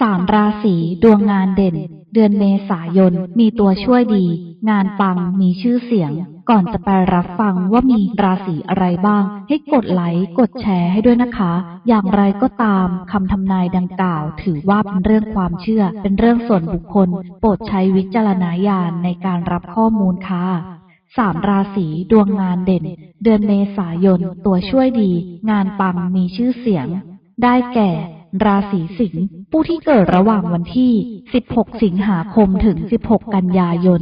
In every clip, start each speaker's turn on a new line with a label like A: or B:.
A: สามราศีดวงงานเด่น เดือนเมษายนมีตัวช่วยดี งานปังมีชื่อเสียง ก่อนจะไปรับฟังว่ามีราศีอะไรบ้าง ให้กดไลค์กดแชร์ให้ด้วยนะคะ อย่างไรก็ตามคำทำนายดังกล่าว ถือว่าเป็นเรื่องความเชื่อ เป็นเรื่องส่วนบุคคล โปรดใช้วิจารณญาณในการรับข้อมูลค่ะสามราศีดวงงานเด่น เดือนเมษายนตัวช่วยดี งานปังมีชื่อเสียง ได้แก่ ราศีสิงห์ผู้ที่เกิดระหว่างวันที่ 16 สิงหาคมถึง 16 กันยายน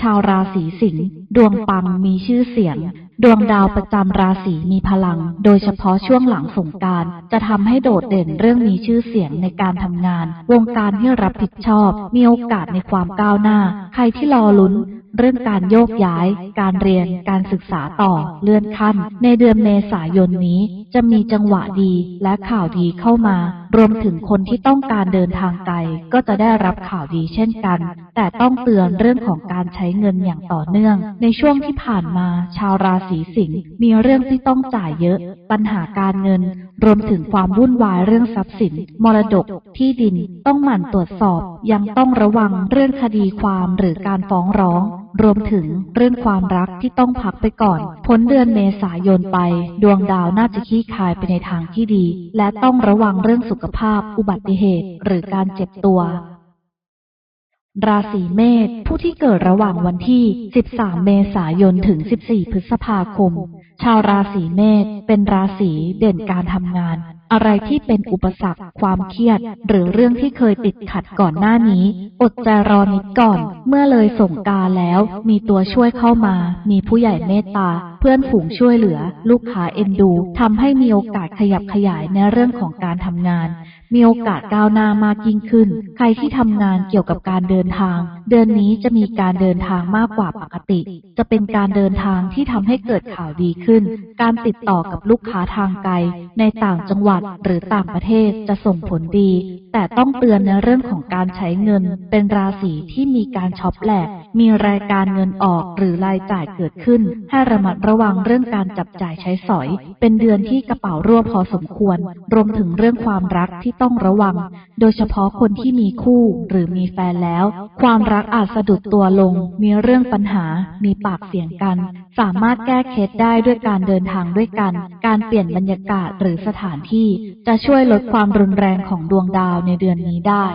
A: ชาวราศีสิงห์ดวงปังมีชื่อเสียง ดวงดาวประจำราศีมีพลัง โดยเฉพาะช่วงหลังสงการจะทำให้โดดเด่นเรื่องมีชื่อเสียงในการทำงาน วงการที่รับผิดชอบ มีโอกาสในความก้าวหน้า ใครที่รอลุ้นเรื่องการโยกย้าย การเรียน การศึกษาต่อ เลื่อนขั้น ในเดือนเมษายนนี้ จะมีจังหวะดีและข่าวดีเข้ามา รวมถึงคนที่ต้องการเดินทางไกลก็จะได้รับข่าวดีเช่นกัน แต่ต้องเตือนเรื่องของการใช้เงินอย่างต่อเนื่อง ในช่วงที่ผ่านมา ชาวราศีสิงห์มีเรื่องที่ต้องจ่ายเยอะ ปัญหาการเงิน รวมถึงความวุ่นวายเรื่องทรัพย์สิน มรดกที่ดินต้องหมั่นตรวจสอบ ยังต้องระวังเรื่องคดีความหรือการฟ้องร้อง รวมถึงเรื่องความรักที่ต้องพักไปก่อน พ้นเดือนเมษายนไป ดวงดาวน่าจะขี้คายไปในทางที่ดี และต้องระวังเรื่องสุขภาพ อุบัติเหตุ หรือการเจ็บตัวราศีเมษผู้ที่เกิดระหว่างวันที่ 13 เมษายนถึง 14 พฤษภาคม ชาวราศีเมษเป็นราศีเด่นการทำงาน อะไรที่เป็นอุปสรรค ความเครียด หรือเรื่องที่เคยติดขัดก่อนหน้านี้ อดใจรอนิดก่อน เมื่อเลยส่งกาแล้ว มีตัวช่วยเข้ามา มีผู้ใหญ่เมตตา เพื่อนฝูงช่วยเหลือ ลูกค้าเอ็นดูทำให้มีโอกาสขยับขยายในเรื่องของการทำงาน มีโอกาสก้าวหน้ามากยิ่งขึ้น ใครที่ทำงานเกี่ยวกับการเดินทาง เดือนนี้จะมีการเดินทางมากกว่าปกติ จะเป็นการเดินทางที่ทำให้เกิดข่าวดีขึ้น การติดต่อกับลูกค้าทางไกล ในต่างจังหวัดหรือต่างประเทศจะส่งผลดี แต่ต้องเตือนในเรื่องของการใช้เงิน เป็นราศีที่มีการช็อปแหลก มีรายการเงินออกหรือรายจ่ายเกิดขึ้น ให้ระมัดระวังเรื่องการจับจ่ายใช้สอย เป็นเดือนที่กระเป๋ารั่วพอสมควร รวมถึงเรื่องความรักที่ต้องระวัง โดยเฉพาะคนที่มีคู่หรือมีแฟนแล้ว ความรักอาจสะดุดตัวลง มีเรื่องปัญหา มีปากเสียงกัน สามารถแก้เคล็ดได้ด้วยการเดินทางด้วยกัน การเปลี่ยนบรรยากาศหรือสถานที่ จะช่วยลดความรุนแรงของดวงดาวในเดือนนี้ได้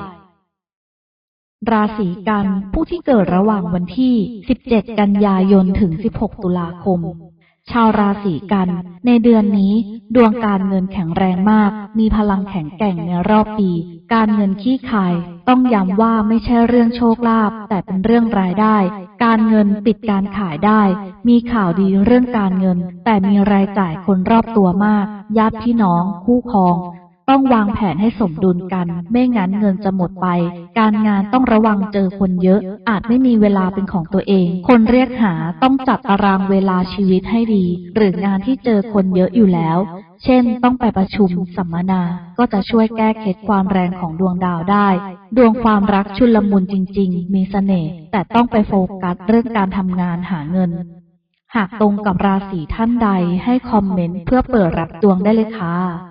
A: ราศีกันผู้ที่เกิดระหว่างวันที่ 17 กันยายนถึง 16 ตุลาคม ชาวราศีกัน ในเดือนนี้ ดวงการเงินแข็งแรงมาก มีพลังแข็งแกร่งในรอบปี การเงินขี้ขาย ต้องย้ำว่าไม่ใช่เรื่องโชคลาภแต่เป็นเรื่องรายได้ การเงินปิดการขายได้ มีข่าวดีเรื่องการเงิน แต่มีรายจ่ายคนรอบตัวมาก ญาติพี่น้อง คู่ครอง ต้องวางแผนให้สมดุลกัน ไม่งั้นเงินจะหมดไป การงานต้องระวังเจอคนเยอะ อาจไม่มีเวลาเป็นของตัวเอง คนเรียกหาต้องจัดตารางเวลาชีวิตให้ดี หรืองานที่เจอคนเยอะอยู่แล้ว เช่น ต้องไปประชุมสัมมนา ก็จะช่วยแก้เคล็ดความแรงของดวงดาวได้ ดวงความรักชุลมุนจริง ๆ มีเสน่ห์แต่ต้องไปโฟกัสเรื่องการทำงานหาเงินหากตรงกับราศีท่านใดให้คอมเมนต์เพื่อเปิดรับดวงได้เลยค่ะ